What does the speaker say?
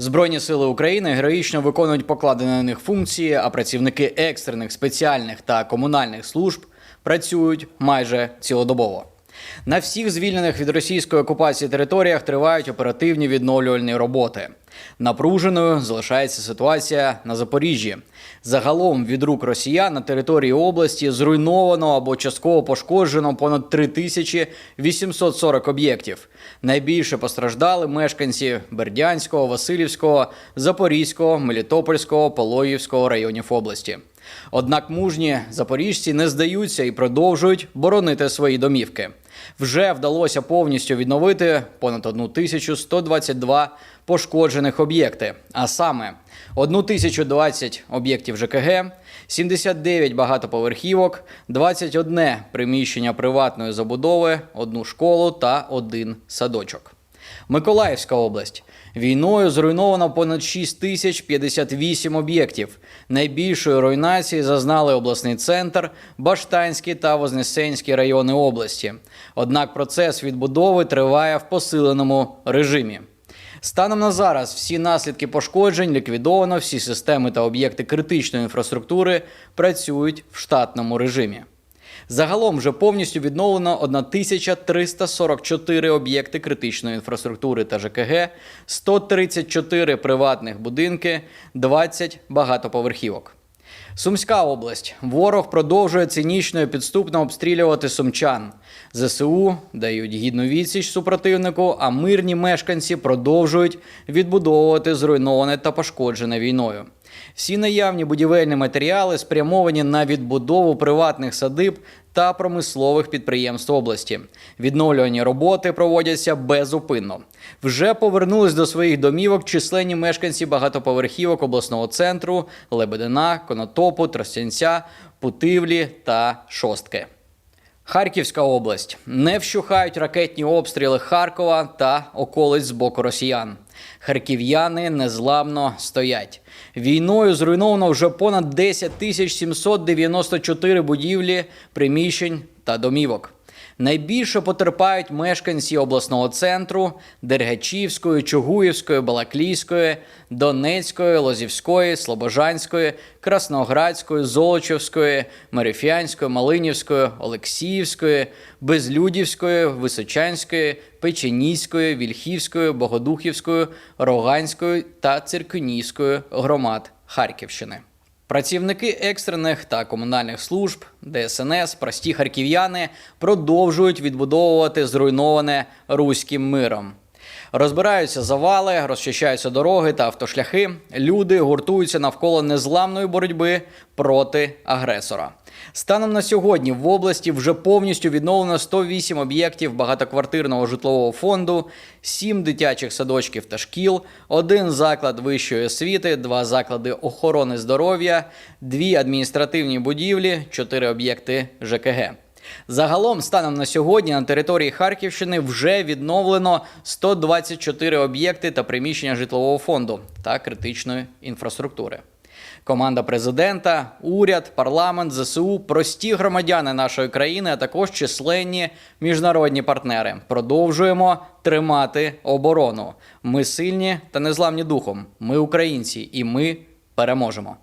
Збройні сили України героїчно виконують покладені на них функції, а працівники екстрених, спеціальних та комунальних служб працюють майже цілодобово. На всіх звільнених від російської окупації територіях тривають оперативні відновлювальні роботи. Напруженою залишається ситуація на Запоріжжі. Загалом від рук росіян на території області зруйновано або частково пошкоджено понад 3840 об'єктів. Найбільше постраждали мешканці Бердянського, Васильівського, Запорізького, Мелітопольського, Пологівського районів області. Однак мужні запоріжці не здаються і продовжують боронити свої домівки. Вже вдалося повністю відновити понад 1122 пошкоджених об'єкти, а саме 1020 об'єктів ЖКГ, 79 багатоповерхівок, 21 приміщення приватної забудови, одну школу та один садочок. Миколаївська область. Війною зруйновано понад 6 тисяч 58 об'єктів. Найбільшої руйнації зазнали обласний центр, Баштанський та Вознесенський райони області. Однак процес відбудови триває в посиленому режимі. Станом на зараз всі наслідки пошкоджень ліквідовано, всі системи та об'єкти критичної інфраструктури працюють в штатному режимі. Загалом вже повністю відновлено 1344 об'єкти критичної інфраструктури та ЖКГ, 134 приватних будинки, 20 багатоповерхівок. Сумська область. Ворог продовжує цинічно і підступно обстрілювати сумчан. ЗСУ дають гідну відсіч супротивнику, а мирні мешканці продовжують відбудовувати зруйноване та пошкоджене війною. Всі наявні будівельні матеріали спрямовані на відбудову приватних садиб та промислових підприємств області. Відновлювані роботи проводяться безупинно. Вже повернулись до своїх домівок численні мешканці багатоповерхівок обласного центру Лебедина, Конотопу, Тростянця, Путивлі та Шостки. Харківська область не вщухають ракетні обстріли Харкова та околиць з боку росіян. Харків'яни незламно стоять. Війною зруйновано вже понад 10 тисяч 794 будівлі, приміщень та домівок. Найбільше потерпають мешканці обласного центру Дергачівської, Чугуївської, Балаклійської, Донецької, Лозівської, Слобожанської, Красноградської, Золочівської, Марифянської, Малинівської, Олексіївської, Безлюдівської, Височанської, Печеніської, Вільхівської, Богодухівської, Роганської та Циркунівської громад Харківщини. Працівники екстрених та комунальних служб, ДСНС, прості харків'яни продовжують відбудовувати зруйноване руським миром. Розбираються завали, розчищаються дороги та автошляхи. Люди гуртуються навколо незламної боротьби проти агресора. Станом на сьогодні в області вже повністю відновлено 108 об'єктів багатоквартирного житлового фонду, 7 дитячих садочків та шкіл, один заклад вищої освіти, два заклади охорони здоров'я, дві адміністративні будівлі, чотири об'єкти ЖКГ. Загалом, станом на сьогодні, на території Харківщини вже відновлено 124 об'єкти та приміщення житлового фонду та критичної інфраструктури. Команда президента, уряд, парламент, ЗСУ, прості громадяни нашої країни, а також численні міжнародні партнери. Продовжуємо тримати оборону. Ми сильні та незламні духом. Ми українці, і ми переможемо.